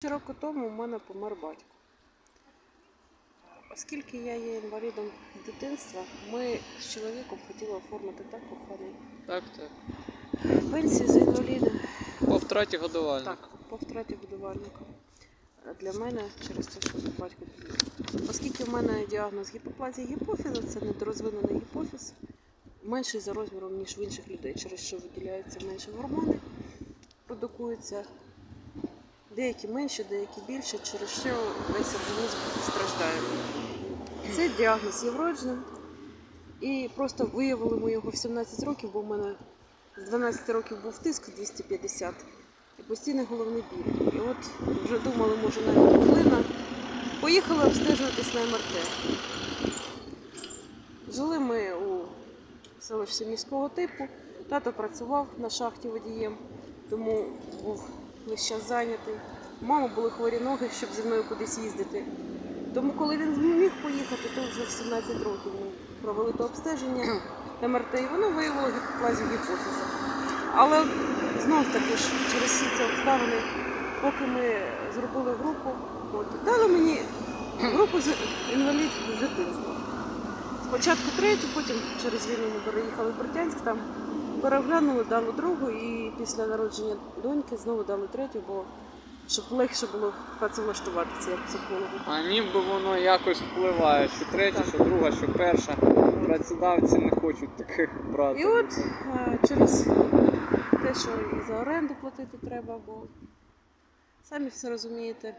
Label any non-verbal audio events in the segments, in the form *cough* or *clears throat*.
Три роки тому в мене помер батько. Оскільки я є інвалідом дитинства, ми з чоловіком хотіли оформити так коханий Так, так. пенсію за інваліда. По втраті годувальника. Так, по втраті будувальника. Е, Для мене через те, що батько помер. Оскільки в мене діагноз гіпоплазії гіпофіза, це недорозвинений гіпофіз, менший за розміром, ніж в інших людей, через що виділяються менше гормони, продукуються. Деякі менше, деякі більше, через що весь організм страждає. Цей діагноз є вродженим. І просто виявили ми його в 17 років, бо в мене з 12 років був тиск 250 і постійний головний біль. І от вже думали, може навіть пухлина. Поїхали обстежуватись на МРТ. Жили ми у селищі міського типу. Тато працював на шахті водієм, тому був весь час зайнятий. У Мами були хворі ноги, щоб зі мною кудись їздити. Тому, коли він зміг поїхати, то вже в 17 років ми провели то обстеження МРТ, і воно виявило гіпоплазію гіпофіза. Але знов таки ж через всі ці обставини, поки ми зробили групу, от, дали мені групу з інвалід з дитинства. Спочатку третю, потім через війну ми переїхали в Бердянськ, там переглянули, дали другу, і після народження доньки знову дали третю, бо щоб легше було працевлаштуватися як психологу. А ніби воно якось впливає, що третя, що друга, що перша. Працедавці не хочуть таких брати. І от е, через те, що і за оренду платити треба, бо самі все розумієте.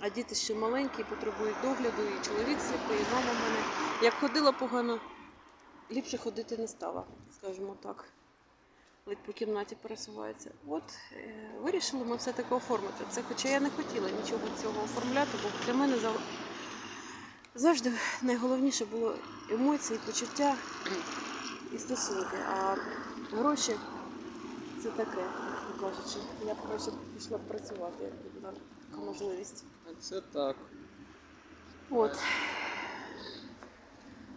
А діти ще маленькі, потребують догляду, і чоловік сліпий, і мама в мене. Як ходила погано, ліпше ходити не стала, скажімо так. Ледь по кімнаті пересувається. От е, вирішили ми все-таки оформити це, хоча я не хотіла нічого цього оформляти, бо для мене зав- завжди найголовніше було емоції, почуття і стосунки. А гроші це таке, як кажучи. Я б краще пішла працювати, якби була така можливість. Це так. От.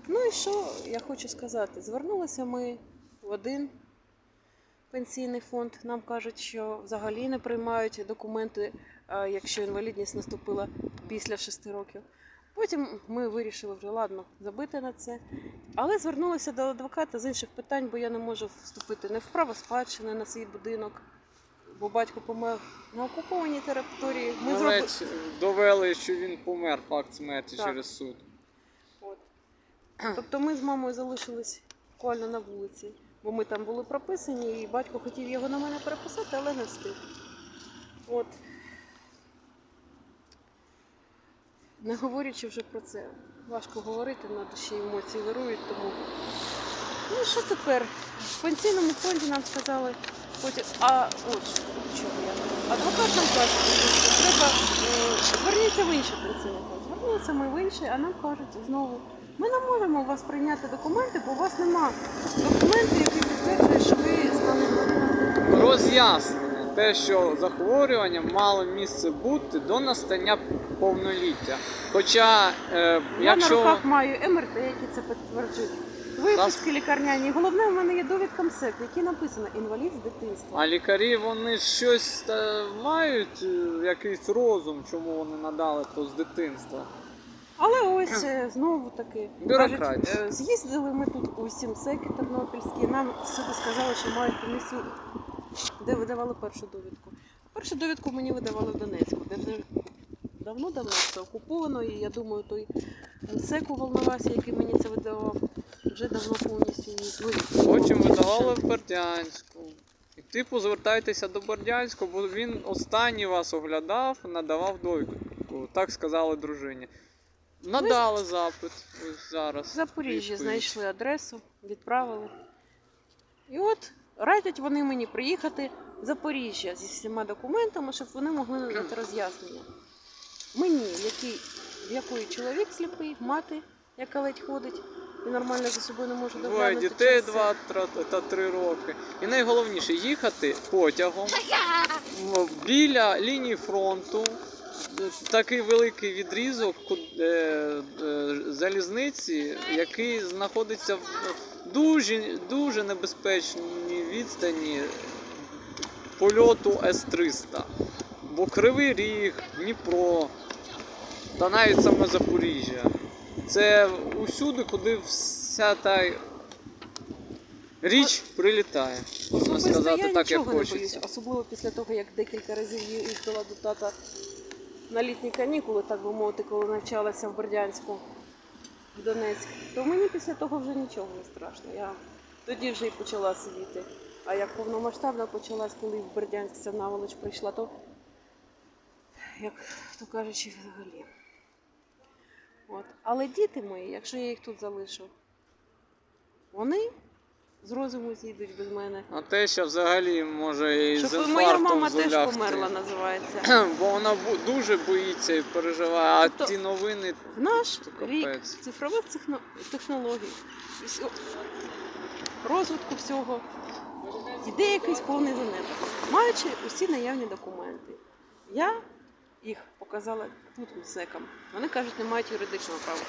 Ну і що я хочу сказати? Звернулися ми в один пенсійний фонд. Нам кажуть, що взагалі не приймають документи, е, якщо інвалідність наступила після 6 років. Потім ми вирішили вже ладно забити на це. Але звернулися до адвоката з інших питань, бо я не можу вступити не в право спадщини на свій будинок, бо батько помер на окупованій території. Ми зробили. довели, що він помер, факт смерті Так. через суд. Тобто ми з мамою залишились буквально на вулиці, бо ми там були прописані, і батько хотів його на мене переписати, але не встиг. От. Не говорячи вже про це, важко говорити, на душі емоції вирують, тому. Ну що тепер? В пенсійному фонді нам сказали, потім, а от чого я. Адвокат нам каже, що треба е, зверніться в інший пенсійний фонд. Звернулися ми в інший, а нам кажуть знову, ми не можемо у вас прийняти документи, бо у вас нема документу, який підтверджує, що ви стали. Роз'яснення. Те, що захворювання мало місце бути до настання повноліття. Хоча, е, Я на руках маю МРТ, які це підтверджують. Виписки лікарняні. Головне, в мене є довідка МСЕК, в якій написано інвалід з дитинства. а лікарі вони щось е, мають е, якийсь розум, чому вони надали то з дитинства. Але ось е, знову таки Бюрократія. кажуть, е, з'їздили ми тут у сімсеки тернопільські. Нам сюди сказали, що мають комісію, де видавали першу довідку. Першу довідку мені видавали в Донецьку, де вже давно-давно це окуповано, і я думаю, той МСЕК у Волновасі, який мені це видавав, вже давно повністю її вивів. Потім видавали в Бердянську. І типу звертайтеся до Бердянського, бо він останній вас оглядав, надавав довідку. Так сказали дружині. Надали запит ось зараз. В Запоріжжі знайшли адресу, відправили. І от радять вони мені приїхати в Запоріжжя зі всіма документами, щоб вони могли надати роз'яснення. Мені, який, в якої чоловік сліпий, мати, яка ледь ходить і нормально за собою не може Двоє дітей через це. 2 та 3 роки. І найголовніше їхати потягом біля лінії фронту. Такий великий відрізок е, е, залізниці, який знаходиться в дуже, дуже небезпечній відстані польоту С-300. Бо Кривий Ріг, Дніпро та навіть саме Запоріжжя. Це усюди, куди вся та річ прилітає. Можна Особисто сказати я так, як нічого не хочеться. особливо після того, як декілька разів їздила до тата на літні канікули, так би мовити, коли навчалася в Бердянську, в Донецьк, то мені після того вже нічого не страшно. Я тоді вже й почала сидіти. А як повномасштабна почалась, коли в Бердянськ ця наволоч прийшла, то, як то кажучи, взагалі. От. Але діти мої, якщо я їх тут залишу, вони з розуму зійдуть без мене. А те, що взагалі може і з Щоб інфарктом моя мама теж залягти. померла, називається. *clears throat* Бо вона бу- дуже боїться і переживає, а Тобто- ті новини В наш Це вік капець. цифрових техно- технологій, розвитку всього, йде якийсь повний занепад. Маючи усі наявні документи, я їх показала тут МСЕКам. Вони кажуть, не мають юридичного права.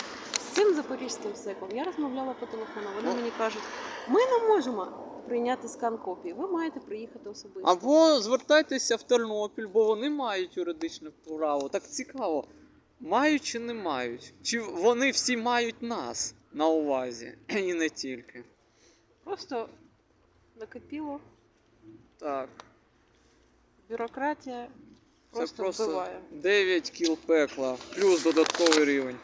Цим запорізьким СЕКом я розмовляла по телефону. Вони Ну. мені кажуть, ми не можемо прийняти скан копії, ви маєте приїхати особисто. Або звертайтеся в Тернопіль, бо вони мають юридичне право. Так цікаво, мають чи не мають? Чи вони всі мають нас на увазі, *clears throat* і не тільки. Просто накипіло, Так, бюрократія це просто, просто вбиває. 9 кіл пекла, плюс додатковий рівень.